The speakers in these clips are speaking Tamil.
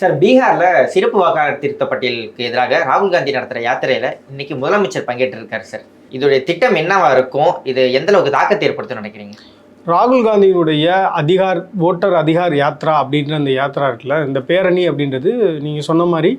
சார் பீகார்ல சிறப்பு வாக்காளர் திருத்த பட்டியலுக்கு எதிராக ராகுல் காந்தி நடத்துற யாத்திரையில இன்னைக்கு முதலமைச்சர் பங்கேற்றிருக்காரு சார். இதோடைய திட்டம் என்னவா இருக்கும்? இது எந்த அளவுக்கு தாக்கத்தை ஏற்படுத்தும் நினைக்கிறீங்க? ராகுல் காந்தியினுடைய அதிகார் ஓட்டர் அதிகார் யாத்ரா அப்படின்ற அந்த யாத்ரா இருக்குல்ல இந்த பேரணி அப்படின்றது நீங்கள் சொன்ன மாதிரி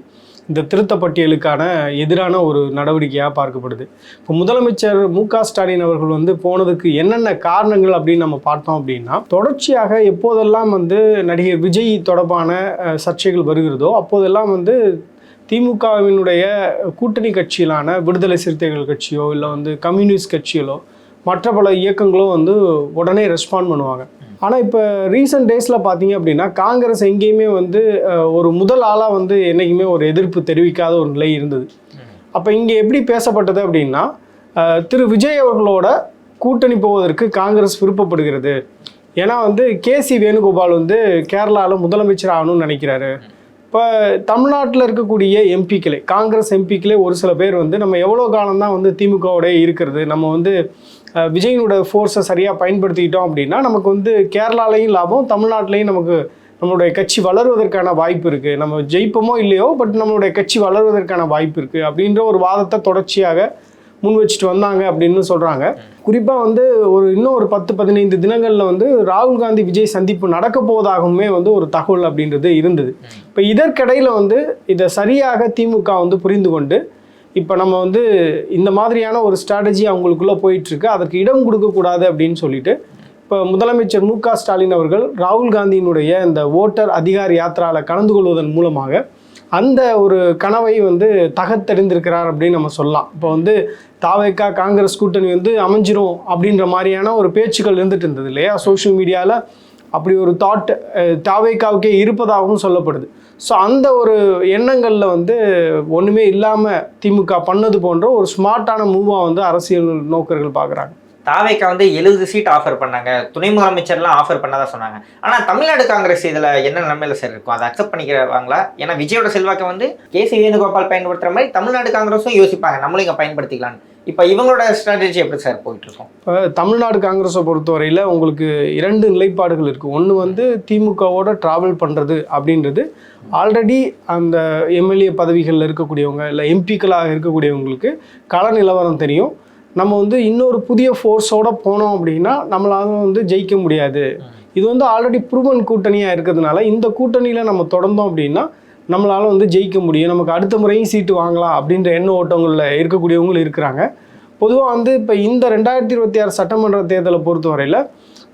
இந்த திருத்த பட்டியலுக்கான எதிரான ஒரு நடவடிக்கையாக பார்க்கப்படுது. இப்போ முதலமைச்சர் மு க ஸ்டாலின் அவர்கள் வந்து போனதுக்கு என்னென்ன காரணங்கள் அப்படின்னு நம்ம பார்த்தோம் அப்படின்னா தொடர்ச்சியாக எப்போதெல்லாம் வந்து நடிகர் விஜய் தொடர்பான சர்ச்சைகள் வருகிறதோ அப்போதெல்லாம் வந்து திமுகவினுடைய கூட்டணி கட்சியிலான விடுதலை சிறுத்தைகள் கட்சியோ இல்லை வந்து கம்யூனிஸ்ட் கட்சிகளோ மற்ற பல இயக்கங்களும் வந்து உடனே ரெஸ்பாண்ட் பண்ணுவாங்க. ஆனால் இப்போ ரீசெண்ட் டேஸில் பார்த்தீங்க அப்படின்னா காங்கிரஸ் எங்கேயுமே வந்து ஒரு முதல் ஆளாக வந்து என்றைக்குமே ஒரு எதிர்ப்பு தெரிவிக்காத ஒரு நிலை இருந்தது. அப்போ இங்கே எப்படி பேசப்பட்டது அப்படின்னா திரு விஜய் அவர்களோட கூட்டணி போவதற்கு காங்கிரஸ் விருப்பப்படுகிறது. ஏன்னா வந்து கேசி வேணுகோபால் வந்து கேரளாவில் முதலமைச்சர் ஆகணும்னு நினைக்கிறாரு. இப்போ தமிழ்நாட்டில் இருக்கக்கூடிய எம்பிக்களே காங்கிரஸ் எம்பிக்களே ஒரு சில பேர் வந்து நம்ம எவ்வளோ காலம் தான் வந்து திமுகவோடய இருக்கிறது. நம்ம வந்து விஜயினோட ஃபோர்ஸை சரியாக பயன்படுத்திக்கிட்டோம் அப்படின்னா நமக்கு வந்து கேரளாலையும் லாபம் தமிழ்நாட்டிலையும் நமக்கு நம்மளுடைய கட்சி வளருவதற்கான வாய்ப்பு இருக்குது நம்ம ஜெயிப்போமோ இல்லையோ பட் நம்மளுடைய கட்சி வளருவதற்கான வாய்ப்பு இருக்குது அப்படின்ற ஒரு வாதத்தை தொடர்ச்சியாக முன் வச்சுட்டு வந்தாங்க அப்படின்னு சொல்கிறாங்க குறிப்பாக வந்து ஒரு இன்னும் ஒரு பத்து பதினைந்து தினங்களில் வந்து ராகுல் காந்தி விஜய் சந்திப்பு நடக்க போவதாகவுமே வந்து ஒரு தகவல் அப்படின்றது இருந்தது. இப்போ இதற்கிடையில் வந்து இதை சரியாக திமுக வந்து புரிந்து கொண்டு இப்போ நம்ம வந்து இந்த மாதிரியான ஒரு ஸ்ட்ராட்டஜி அவங்களுக்குள்ளே போயிட்டுருக்கு. அதற்கு இடம் கொடுக்கக்கூடாது அப்படின்னு சொல்லிட்டு இப்போ முதலமைச்சர் மு க ஸ்டாலின் அவர்கள் ராகுல் காந்தியினுடைய இந்த ஓட்டர் அதிகார யாத்திராவில் கலந்து கொள்வதன் மூலமாக அந்த ஒரு கனவை வந்து தகத்தெறிந்திருக்கிறார் அப்படின்னு நம்ம சொல்லலாம். இப்போ வந்து தாவேக்கா காங்கிரஸ் கூட்டணி வந்து அமைஞ்சிரும் அப்படின்ற மாதிரியான ஒரு பேச்சுக்கள் இருந்துட்டு இருந்தது இல்லையா? சோஷியல் மீடியாவில் அப்படி ஒரு தாட் தாவேக்காவுக்கே இருப்பதாகவும் சொல்லப்படுது. ஸோ அந்த ஒரு எண்ணங்களில் வந்து ஒன்றுமே இல்லாமல் திமுக பண்ணது போன்ற ஒரு ஸ்மார்ட்டான மூவாக வந்து அரசியல் நோக்கர்கள் பார்க்குறாங்க தாவேக்கா வந்து எழுபது சீட் ஆஃபர் பண்ணாங்க. துணை முதலமைச்சர்லாம் ஆஃபர் பண்ணதா சொன்னாங்க. ஆனால் தமிழ்நாடு காங்கிரஸ் இதில் என்ன நிலைமையில சார் இருக்கும்? அதை அக்செப்ட் பண்ணிக்கிறாங்களா? ஏன்னா விஜயோட செல்வாக்கை வந்து கேசி வேணுகோபால் பயன்படுத்துகிற மாதிரி தமிழ்நாடு காங்கிரஸும் யோசிப்பாங்க. நம்மளும் இங்கே பயன்படுத்திக்கலான்னு இப்போ இவங்களோட ஸ்ட்ராட்டஜி எப்படி சார் போயிட்டு இருக்கோம் இப்போ தமிழ்நாடு காங்கிரஸை பொறுத்தவரையில் உங்களுக்கு இரண்டு நிலைப்பாடுகள் இருக்குது ஒன்று வந்து திமுகவோட ட்ராவல் பண்ணுறது அப்படின்றது. ஆல்ரெடி அந்த எம்எல்ஏ பதவிகளில் இருக்கக்கூடியவங்க இல்லை எம்பிக்களாக இருக்கக்கூடியவங்களுக்கு கள நிலவரம் தெரியும். நம்ம வந்து இன்னொரு புதிய ஃபோர்ஸோட போனோம் அப்படின்னா நம்மளால வந்து ஜெயிக்க முடியாது. இது வந்து ஆல்ரெடி ப்ரூவன் கூட்டணியாக இருக்கிறதுனால இந்த கூட்டணியில் நம்ம தொடர்ந்தோம் அப்படின்னா நம்மளால் வந்து ஜெயிக்க முடியும். நமக்கு அடுத்த முறையும் சீட்டு வாங்கலாம் அப்படின்ற எண்ண ஓட்டங்களில் இருக்கக்கூடியவங்களும் இருக்கிறாங்க. பொதுவாக வந்து இப்போ இந்த ரெண்டாயிரத்தி இருபத்தி ஆறு சட்டமன்ற தேர்தலை பொறுத்தவரையில்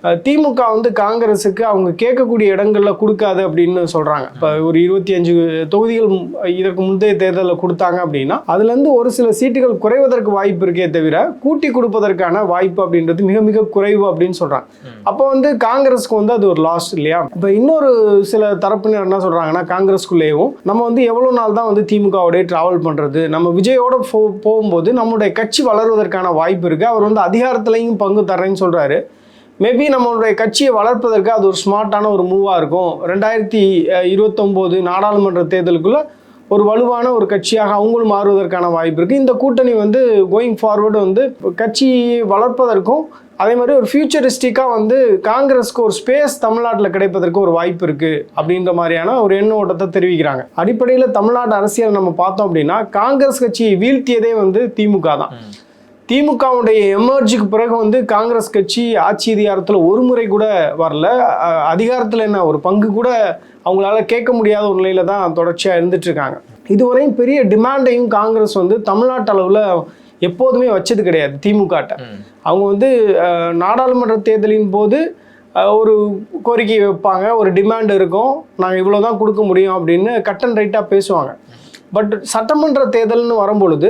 திமுக வந்து காங்கிரஸுக்கு அவங்க கேட்கக்கூடிய இடங்களில் கொடுக்காது அப்படின்னு சொல்கிறாங்க இப்போ ஒரு இருபத்தி அஞ்சு தொகுதிகள் இதற்கு முந்தைய தேர்தலில் கொடுத்தாங்க அப்படின்னா அதுலேருந்து ஒரு சில சீட்டுகள் குறைவதற்கு வாய்ப்பு இருக்கே தவிர கூட்டி கொடுப்பதற்கான வாய்ப்பு அப்படின்றது மிக மிக குறைவு அப்படின்னு சொல்கிறாங்க அப்போ வந்து காங்கிரஸ்க்கு வந்து அது ஒரு லாஸ் இல்லையா? இப்போ இன்னொரு சில தரப்பினர் என்ன சொல்கிறாங்கன்னா காங்கிரஸ்குள்ளேயும் நம்ம வந்து எவ்வளோ நாள் தான் வந்து திமுகவோடய ட்ராவல் பண்ணுறது நம்ம விஜயோட போ போகும்போது நம்மளுடைய கட்சி வளருவதற்கான வாய்ப்பு இருக்குது அவர் வந்து அதிகாரத்துலையும் பங்கு தர்றேன்னு சொல்கிறாரு மேபி நம்மளுடைய கட்சியை வளர்ப்பதற்கு அது ஒரு ஸ்மார்ட்டான ஒரு மூவாக இருக்கும். ரெண்டாயிரத்தி இருபத்தொம்போது நாடாளுமன்ற தேர்தலுக்குள்ளே ஒரு வலுவான ஒரு கட்சியாக அவங்களும் மாறுவதற்கான வாய்ப்பு இருக்குது இந்த கூட்டணி வந்து கோயிங் ஃபார்வர்டு வந்து கட்சியை வளர்ப்பதற்கும் அதே மாதிரி ஒரு ஃபியூச்சரிஸ்டிக்காக வந்து காங்கிரஸ்க்கு ஒரு ஸ்பேஸ் தமிழ்நாட்டில் கிடைப்பதற்கு ஒரு வாய்ப்பு இருக்குது அப்படின்ற மாதிரியான ஒரு எண்ண ஓட்டத்தை தெரிவிக்கிறாங்க. அடிப்படையில் தமிழ்நாடு அரசியல் நம்ம பார்த்தோம் அப்படின்னா காங்கிரஸ் கட்சியை வீழ்த்தியதே வந்து திமுக தான். திமுகவுடைய எமர்ஜுக்கு பிறகு வந்து காங்கிரஸ் கட்சி ஆட்சி அதிகாரத்தில் ஒரு முறை கூட வரல. அதிகாரத்தில் என்ன ஒரு பங்கு கூட அவங்களால கேட்க முடியாத ஒரு நிலையில தான் தொடர்ச்சியாக இருந்துட்டு இருக்காங்க. இதுவரையும் பெரிய டிமாண்டையும் காங்கிரஸ் வந்து தமிழ்நாட்டு அளவில் எப்போதுமே வச்சது கிடையாது திமுகட்ட. அவங்க வந்து நாடாளுமன்ற தேர்தலின் போது ஒரு கோரிக்கை வைப்பாங்க ஒரு டிமாண்ட் இருக்கும் நாங்கள் இவ்வளோ தான் கொடுக்க முடியும் அப்படின்னு கட் அண்ட் ரைட்டாக பேசுவாங்க. பட் சட்டமன்ற தேர்தல்னு வரும்பொழுது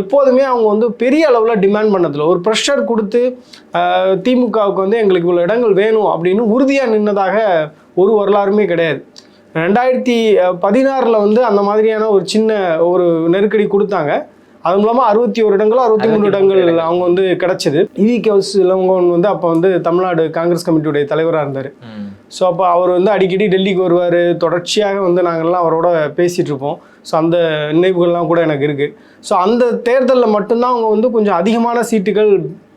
எப்போதுமே அவங்க வந்து பெரிய அளவில் டிமாண்ட் பண்ணதில்லை. ஒரு ப்ரெஷர் கொடுத்து திமுகவுக்கு வந்து எங்களுக்கு இவ்வளோ இடங்கள் வேணும் அப்படின்னு உறுதியாக நின்னதாக ஒரு வரலாறுமே கிடையாது. ரெண்டாயிரத்தி பதினாறில் வந்து அந்த மாதிரியான ஒரு சின்ன ஒரு நெருக்கடி கொடுத்தாங்க. அது மூலமாக அறுபத்தி ஒரு இடங்கள் அறுபத்தி மூணு 63 இடங்கள். அவங்க வந்து கிடைச்சது. இவி கவுஸ் இளங்கோவன் வந்து அப்போ வந்து தமிழ்நாடு காங்கிரஸ் கமிட்டியுடைய தலைவராக இருந்தார். ஸோ அப்போ அவர் வந்து அடிக்கடி டெல்லிக்கு வருவார். தொடர்ச்சியாக வந்து நாங்கள்லாம் அவரோட பேசிகிட்டு இருப்போம். ஸோ அந்த நினைவுகள்லாம் கூட எனக்கு இருக்குது ஸோ அந்த தேர்தலில் மட்டும்தான் அவங்க வந்து கொஞ்சம் அதிகமான சீட்டுகள்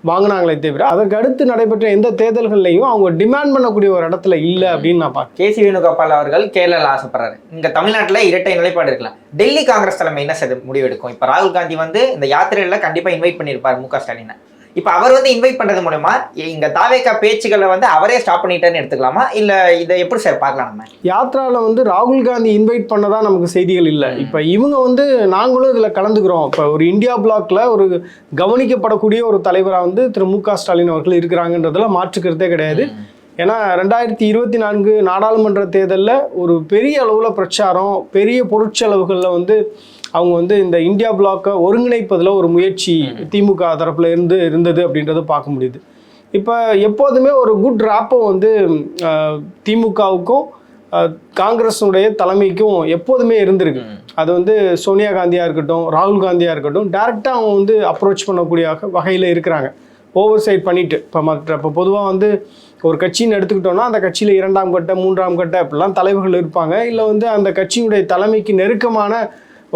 வாங்கினாங்களே தவிர அதற்கு அடுத்து நடைபெற்ற எந்த தேர்தல்கள்லையும் அவங்க டிமாண்ட் பண்ணக்கூடிய ஒரு இடத்துல இல்லை அப்படின்னு நான் பார்க்குறேன். கேசி வேணுகோபால் அவர்கள் கேரளாவில் ஆசைப்படுறாரு. இங்கே தமிழ்நாட்டில் இரட்டை நிலைப்பாடு இருக்கலாம். டெல்லி காங்கிரஸ் தலைமை என்ன செய்து முடிவெடுக்கும்? இப்போ ராகுல் காந்தி வந்து இந்த யாத்திரையில் கண்டிப்பாக இன்வைட் பண்ணியிருப்பார் மு க ஸ்டாலினை. இப்ப அவர் வந்து இன்வைட் பண்றது மூலமா இங்க தாவேக்கா பேச்சுக்களை வந்து அவரே ஸ்டாப் பண்ணிட்டாருன்னு எடுத்துக்கலாமா? இல்ல இதை எப்படி சார் பார்க்கலாம் நம்ம? யாத்ராவில் வந்து ராகுல் காந்தி இன்வைட் பண்ணதா நமக்கு செய்திகள் இல்லை. இப்போ இவங்க வந்து நாங்களும் இதில் கலந்துக்கிறோம். இப்போ ஒரு இந்தியா பிளாக்ல ஒரு கவனிக்கப்படக்கூடிய ஒரு தலைவராக வந்து திரு மு க ஸ்டாலின் அவர்கள் இருக்கிறாங்கன்றதுல மாற்றுக்கிறதே கிடையாது. ஏன்னா ரெண்டாயிரத்தி இருபத்தி நான்கு நாடாளுமன்ற தேர்தலில் ஒரு பெரிய அளவில் பிரச்சாரம் பெரிய பொருட்செலவுகளில் வந்து அவங்க வந்து இந்த இந்தியா பிளாக்கை ஒருங்கிணைப்பதில் ஒரு முயற்சி திமுக தரப்புல இருந்து இருந்தது அப்படின்றத பார்க்க முடியுது. இப்போ எப்போதுமே ஒரு குட் ரேப்போ வந்து திமுகவுக்கும் காங்கிரஸுடைய தலைமைக்கும் எப்போதுமே இருந்திருக்கு. அது வந்து சோனியா காந்தியாக இருக்கட்டும் ராகுல் காந்தியாக இருக்கட்டும் டேரெக்டாக அவங்க வந்து அப்ரோச் பண்ணக்கூடிய வகையில் இருக்கிறாங்க. ஓவர் சைட் பண்ணிட்டு. இப்போ மற்ற இப்போ பொதுவாக வந்து ஒரு கட்சின்னு எடுத்துக்கிட்டோம்னா அந்த கட்சியில் இரண்டாம் கட்ட மூன்றாம் கட்ட இப்படிலாம் தலைவர்கள் இருப்பாங்க. இல்லை வந்து அந்த கட்சியினுடைய தலைமைக்கு நெருக்கமான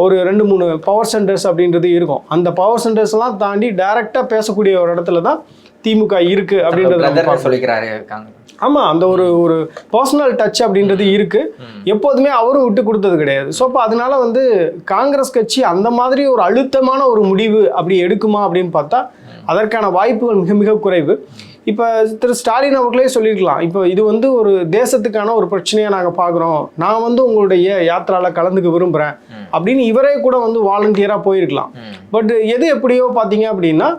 ஒரு ரெண்டு மூணு பவர் சென்டர்ஸ் அப்படின்றது இருக்கும். அந்த பவர் சென்டர்ஸ்லாம் தாண்டி டைரெக்டாக பேசக்கூடிய ஒரு இடத்துல தான் திமுக இருக்கு அப்படின்றது சொல்லிக்கிறாரு ஆமா அந்த ஒரு ஒரு பர்சனல் டச் அப்படின்றது இருக்கு. எப்போதுமே அவரும் விட்டு கொடுத்தது கிடையாது. ஸோ அப்போ அதனால வந்து காங்கிரஸ் கட்சி அந்த மாதிரி ஒரு அழுத்தமான ஒரு முடிவு அப்படி எடுக்குமா அப்படின்னு பார்த்தா அதற்கான வாய்ப்புகள் மிக மிக குறைவு. இப்போ திரு ஸ்டாலின் அவர்களே சொல்லியிருக்கலாம். இப்போ இது வந்து ஒரு தேசத்துக்கான ஒரு பிரச்சனையை நாங்கள் பார்க்குறோம் நான் வந்து உங்களுடைய யாத்திரால கலந்துக்க விரும்புகிறேன் அப்படின்னு இவரே கூட வந்து வாலண்டியராக போயிருக்கலாம். பட் எது எப்படியோ பார்த்தீங்க அப்படின்னா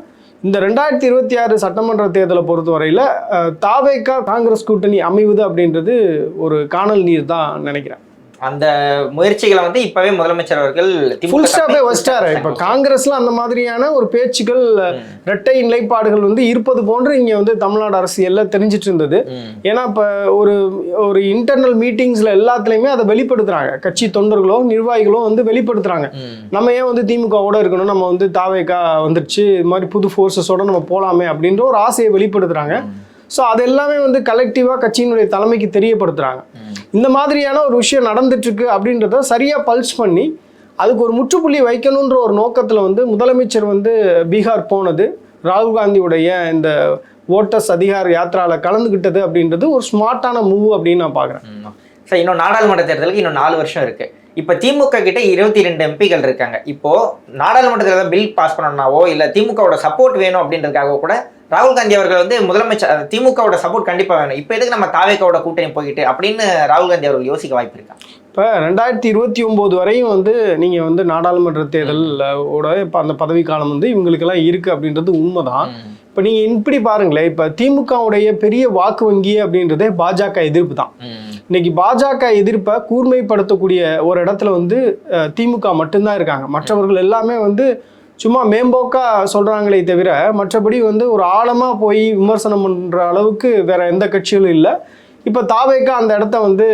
இந்த ரெண்டாயிரத்தி இருபத்தி ஆறு சட்டமன்ற தேர்தலை பொறுத்தவரையில் தாவேக்கா காங்கிரஸ் கூட்டணி அமைவது அப்படின்றது ஒரு காணல் நீர் தான் நினைக்கிறேன். அந்த முயற்சிகளை வந்து இப்பவே முதலமைச்சர் அவர்கள் ஃபுல் ஸ்டாப்பே வச்சிட்டாரு. இப்போ காங்கிரஸ்ல அந்த மாதிரியான ஒரு பேச்சுக்கள் இரட்டை நிலைப்பாடுகள் வந்து இருப்பது போன்று இங்க வந்து தமிழ்நாடு அரசியல்ல தெரிஞ்சிட்டு இருந்தது. ஏன்னா இப்போ ஒரு ஒரு இன்டர்னல் மீட்டிங்ஸ்ல எல்லாத்துலயுமே அதை வெளிப்படுத்துறாங்க. கட்சி தொண்டர்களோ நிர்வாகிகளோ வந்து வெளிப்படுத்துறாங்க. நம்ம ஏன் வந்து திமுகவோட இருக்கணும்? நம்ம வந்து தாவேக்கா வந்துருச்சு. இது மாதிரி புது ஃபோர்ஸஸோட நம்ம போலாமே அப்படின்ற ஒரு ஆசையை வெளிப்படுத்துறாங்க. ஸோ அது எல்லாமே வந்து கலெக்டிவாக கட்சியினுடைய தலைமைக்கு தெரியப்படுத்துறாங்க. இந்த மாதிரியான ஒரு விஷயம் நடந்துட்டுருக்கு அப்படின்றத சரியாக பல்ஸ் பண்ணி அதுக்கு ஒரு முற்றுப்புள்ளி வைக்கணுன்ற ஒரு நோக்கத்தில் வந்து முதலமைச்சர் வந்து பீகார் போனது. ராகுல் காந்தியுடைய இந்த ஓட்டர்ஸ் அதிகார யாத்திராவில் கலந்துக்கிட்டது அப்படின்றது ஒரு ஸ்மார்ட்டான மூவ் அப்படின்னு நான் பார்க்குறேன் சார் இன்னும் நாடாளுமன்ற தேர்தலுக்கு இன்னும் நாலு வருஷம் இருக்கு. இப்போ திமுக கிட்ட இருபத்தி ரெண்டு எம்பிகள் இருக்காங்க. இப்போ நாடாளுமன்றத்தில் பில் பாஸ் பண்ணணும்னாவோ இல்லை திமுகவோட சப்போர்ட் வேணும் அப்படின்றதுக்காக கூட ராகுல் காந்தி அவர்கள் வந்து முதலமைச்சர் திமுகவோட சப்போர்ட் கண்டிப்பா வேணும். இப்போ எதுக்கு நம்ம தாவேக்காவோட கூட்டணி போயிட்டு அப்படின்னு ராகுல் காந்தி அவர்கள் யோசிக்க வாய்ப்பு இருக்கா? இப்போ ரெண்டாயிரத்தி இருபத்தி ஒம்பது வரையும் வந்து நீங்கள் வந்து நாடாளுமன்ற தேர்தல் ஓட இப்போ அந்த பதவிக்காலம் வந்து இவங்களுக்கெல்லாம் இருக்குது அப்படின்றது உண்மைதான். ம். இப்போ நீங்கள் இப்படி பாருங்களேன். இப்போ திமுகவுடைய பெரிய வாக்கு வங்கி அப்படின்றதே பாஜக எதிர்ப்பு தான். இன்னைக்கு பாஜக எதிர்ப்பை கூர்மைப்படுத்தக்கூடிய ஒரு இடத்துல வந்து திமுக மட்டும்தான் இருக்காங்க. மற்றவர்கள் எல்லாமே வந்து சும்மா மேம்போக்கா சொல்றாங்களே தவிர மற்றபடி வந்து ஒரு ஆழமா போய் விமர்சனம் பண்ற அளவுக்கு வேற எந்த கட்சிகளும் இல்லை. இப்போ தாவேக்கா அந்த இடத்த வந்து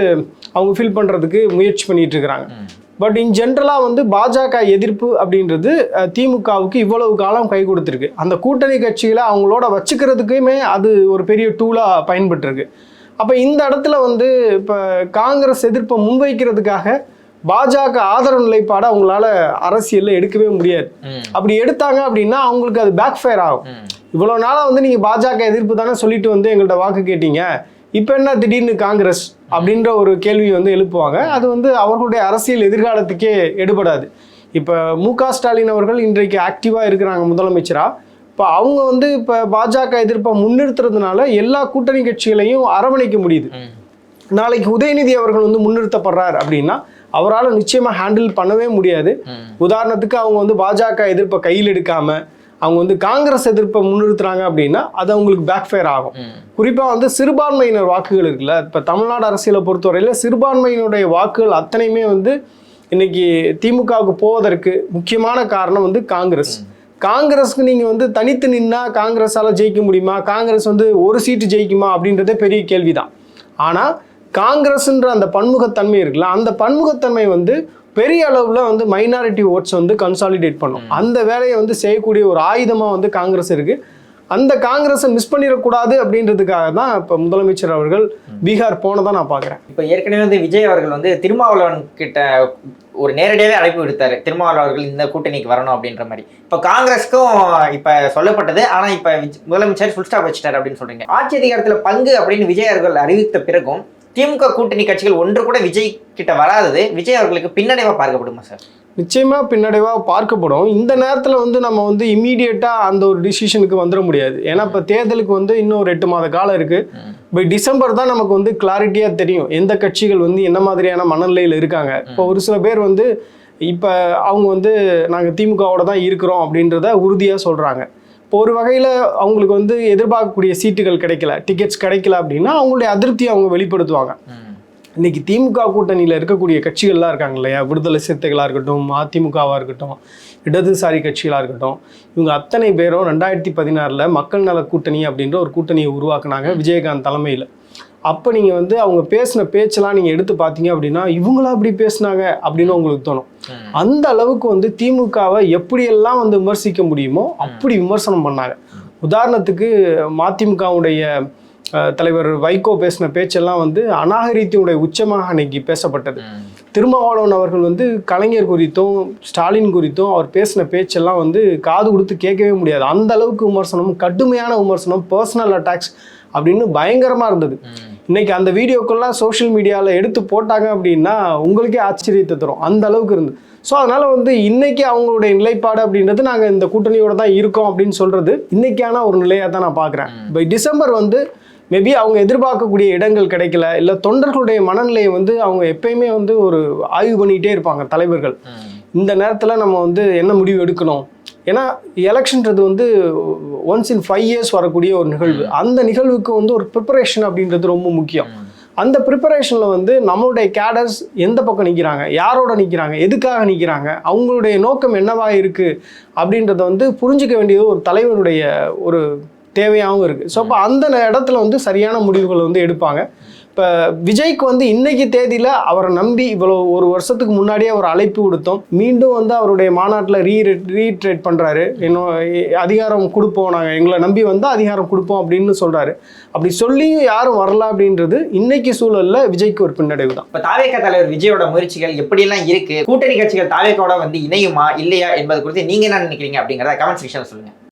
அவங்க ஃபில் பண்றதுக்கு முயற்சி இருக்கிறாங்க. ம். பட் இன் ஜென்ரலாக வந்து பாஜக எதிர்ப்பு அப்படின்றது திமுகவுக்கு இவ்வளவு காலம் கை கொடுத்துருக்கு. அந்த கூட்டணி கட்சிகளை அவங்களோட வச்சுக்கிறதுக்குமே அது ஒரு பெரிய டூலாக பயன்பட்டுருக்கு. அப்போ இந்த இடத்துல வந்து இப்போ காங்கிரஸ் எதிர்ப்பை முன்வைக்கிறதுக்காக பாஜக ஆதரவு நிலைப்பாடு அவங்களால அரசியலில் எடுக்கவே முடியாது. அப்படி எடுத்தாங்க அப்படின்னா அவங்களுக்கு அது பேக் ஃபயர் ஆகும். இவ்வளோ நாளாக வந்து நீங்கள் பாஜக எதிர்ப்பு தானே சொல்லிட்டு வந்து எங்கள்கிட்ட வாக்கு கேட்டீங்க. இப்போ என்ன திடீர்னு காங்கிரஸ் அப்படின்ற ஒரு கேள்வி வந்து எழுப்புவாங்க. அது வந்து அவர்களுடைய அரசியல் எதிர்காலத்துக்கே எடுபடாது. இப்போ மு க ஸ்டாலின் அவர்கள் இன்றைக்கு ஆக்டிவாக இருக்கிறாங்க முதலமைச்சராக இப்போ அவங்க வந்து இப்போ பாஜக எதிர்ப்பை முன்னிறுத்துறதுனால எல்லா கூட்டணி கட்சிகளையும் அரவணைக்க முடியுது. நாளைக்கு உதயநிதி அவர்கள் வந்து முன்னிறுத்தப்படுறார் அப்படின்னா அவரால் நிச்சயமாக ஹேண்டில் பண்ணவே முடியாது. உதாரணத்துக்கு அவங்க வந்து பாஜக எதிர்ப்பை கையில் எடுக்காம அவங்க வந்து காங்கிரஸ் எதிர்ப்பை முன்னிறுத்துறாங்க அப்படின்னா அது அவங்களுக்கு பேக் ஃபயர் ஆகும். குறிப்பாக வந்து சிறுபான்மையினர் வாக்குகள் இருக்குல்ல இப்போ தமிழ்நாடு அரசியலை பொறுத்தவரையில் சிறுபான்மையினுடைய வாக்குகள் அத்தனையுமே வந்து இன்னைக்கு திமுகவுக்கு போவதற்கு முக்கியமான காரணம் வந்து காங்கிரஸ். காங்கிரஸ்க்கு நீங்கள் வந்து தனித்து நின்னா காங்கிரஸால் ஜெயிக்க முடியுமா? காங்கிரஸ் வந்து ஒரு சீட்டு ஜெயிக்குமா அப்படின்றதே பெரிய கேள்விதான். ஆனால் காங்கிரஸ்ன்ற அந்த பன்முகத்தன்மை இருக்குல்ல அந்த பன்முகத்தன்மை வந்து பெரிய அளவில் வந்து மைனாரிட்டி ஓட்ஸ் வந்து கன்சாலிடேட் பண்ணும். அந்த வேலையை வந்து செய்யக்கூடிய ஒரு ஆயுதமாக வந்து காங்கிரஸ் இருக்குது அந்த காங்கிரஸை மிஸ் பண்ணிடக்கூடாது அப்படின்றதுக்காக தான் இப்போ முதலமைச்சர் அவர்கள் பீகார் போனதா நான் பார்க்குறேன் இப்போ ஏற்கனவே வந்து விஜய் அவர்கள் வந்து திருமாவளவன் கிட்ட ஒரு நேரடியாகவே அழைப்பு விடுத்தாரு. திருமாவளவன் அவர்கள் இந்த கூட்டணிக்கு வரணும் அப்படின்ற மாதிரி. இப்போ காங்கிரஸ்க்கும் இப்போ சொல்லப்பட்டது. ஆனால் இப்போ முதலமைச்சர் ஃபுல் ஸ்டாப் வச்சிட்டாரு அப்படின்னு சொல்றீங்க. ஆட்சி அதிகாரத்தில் பங்கு அப்படின்னு விஜய் அவர்கள் அறிவித்த பிறகும் திமுக கூட்டணி கட்சிகள் ஒன்று கூட விஜய் கிட்ட வராதது. விஜய் அவர்களுக்கு பின்னடைவா பார்க்கப்படுமா சார்? நிச்சயமாக பின்னடைவாக பார்க்கப்படும். இந்த நேரத்தில் வந்து நம்ம வந்து இம்மீடியட்டாக அந்த ஒரு டிசிஷனுக்கு வந்துட முடியாது. ஏன்னா இப்போ தேர்தலுக்கு வந்து இன்னும் ஒரு எட்டு மாத காலம் இருக்குது பை டிசம்பர் தான் நமக்கு வந்து கிளாரிட்டியாக தெரியும். எந்த கட்சிகள் வந்து என்ன மாதிரியான மனநிலையில் இருக்காங்க. இப்போ ஒரு சில பேர் வந்து இப்போ அவங்க வந்து நாங்கள் திமுகவோட தான் இருக்கிறோம் அப்படின்றத உறுதியாக சொல்கிறாங்க இப்போ ஒரு வகையில் அவங்களுக்கு வந்து எதிர்பார்க்கக்கூடிய சீட்டுகள் கிடைக்கல டிக்கெட்ஸ் கிடைக்கல அப்படின்னா அவங்களுடைய அதிருப்தியை அவங்க வெளிப்படுத்துவாங்க. இன்னைக்கு திமுக கூட்டணியில் இருக்கக்கூடிய கட்சிகள்லாம் இருக்காங்க இல்லையா? விடுதலை சிறுத்தைகளாக இருக்கட்டும் அதிமுகவாக இருக்கட்டும் இடதுசாரி கட்சிகளாக இருக்கட்டும் இவங்க அத்தனை பேரும் ரெண்டாயிரத்தி பதினாறில் மக்கள் நல கூட்டணி அப்படின்ற ஒரு கூட்டணியை உருவாக்குனாங்க விஜயகாந்த் தலைமையில். அப்போ நீங்கள் வந்து அவங்க பேசின பேச்செல்லாம் நீங்கள் எடுத்து பார்த்தீங்க அப்படின்னா இவங்களா அப்படி பேசுனாங்க அப்படின்னு உங்களுக்கு தோணும். அந்த அளவுக்கு வந்து திமுகவை எப்படியெல்லாம் வந்து விமர்சிக்க முடியுமோ அப்படி விமர்சனம் பண்ணாங்க. உதாரணத்துக்கு மதிமுகவுடைய தலைவர் வைகோ பேசின பேச்செல்லாம் வந்து அநாகரிகத்தினுடைய உச்சமாக அன்னைக்கு பேசப்பட்டது. திருமாவளவன் அவர்கள் வந்து கலைஞர் குறித்தும் ஸ்டாலின் குறித்தும் அவர் பேசின பேச்செல்லாம் வந்து காது கொடுத்து கேட்கவே முடியாது. அந்த அளவுக்கு விமர்சனம் கடுமையான விமர்சனம் பர்சனல் அட்டாக்ஸ் அப்படின்னு பயங்கரமாக இருந்தது. இன்னைக்கு அந்த வீடியோக்கெல்லாம் சோஷியல் மீடியாவில் எடுத்து போட்டாங்க அப்படின்னா உங்களுக்கே ஆச்சரியத்தை தரும். அந்த அளவுக்கு இருந்தது ஸோ அதனால வந்து இன்னைக்கு அவங்களுடைய நிலைப்பாடு அப்படின்றது நாங்கள் இந்த கூட்டணியோட தான் இருக்கோம் அப்படின்னு சொல்றது இன்னைக்கான ஒரு நிலையாக தான் நான் பார்க்குறேன் பை டிசம்பர் வந்து மேபி அவங்க எதிர்பார்க்கக்கூடிய இடங்கள் கிடைக்கல. இல்லை தொண்டர்களுடைய மனநிலையை வந்து அவங்க எப்பயுமே வந்து ஒரு ஆய்வு பண்ணிக்கிட்டே இருப்பாங்க தலைவர்கள். இந்த நேரத்தில் நம்ம வந்து என்ன முடிவு எடுக்கணும்? ஏன்னா எலெக்ஷன்றது வந்து ஒன்ஸ் இன் ஃபைவ் இயர்ஸ் வரக்கூடிய ஒரு நிகழ்வு. அந்த நிகழ்வுக்கு வந்து ஒரு ப்ரிப்பரேஷன் அப்படின்றது ரொம்ப முக்கியம். அந்த ப்ரிப்பரேஷனில் வந்து நம்மளுடைய கேடர்ஸ் எந்த பக்கம் நிற்கிறாங்க யாரோட நிற்கிறாங்க எதுக்காக நிற்கிறாங்க அவங்களுடைய நோக்கம் என்னவா இருக்குது அப்படின்றத வந்து புரிஞ்சுக்க வேண்டியது ஒரு தலைவருடைய ஒரு தேவையாகவும் இருக்குது ஸோ அப்போ அந்த இடத்துல வந்து சரியான முடிவுகள் வந்து எடுப்பாங்க. இப்போ விஜய்க்கு வந்து இன்னைக்கு தேதியில் அவரை நம்பி இவ்வளோ ஒரு வருஷத்துக்கு முன்னாடியே அவர் அழைப்பு கொடுத்தோம் மீண்டும் வந்து அவருடைய மாநாட்டில் ரீ ரீட்ரேட் பண்ணுறாரு இன்னும் அதிகாரம் கொடுப்போம் நாங்கள் எங்களை நம்பி வந்தால் அதிகாரம் கொடுப்போம் அப்படின்னு சொல்கிறாரு அப்படி சொல்லியும் யாரும் வரல அப்படின்றது இன்னைக்கு சூழலில் விஜய்க்கு ஒரு பின்னடைவு தான். இப்போ தாவேக தலைவர் விஜயோட முயற்சிகள் எப்படியெல்லாம் இருக்குது கூட்டணி கட்சிகள் தாவேக்கோட வந்து இணையுமா இல்லையா என்பது குறித்து நீங்கள் என்ன நினைக்கிறீங்க அப்படிங்கிறத கமெண்ட் செக்ஷனில் சொல்லுங்கள்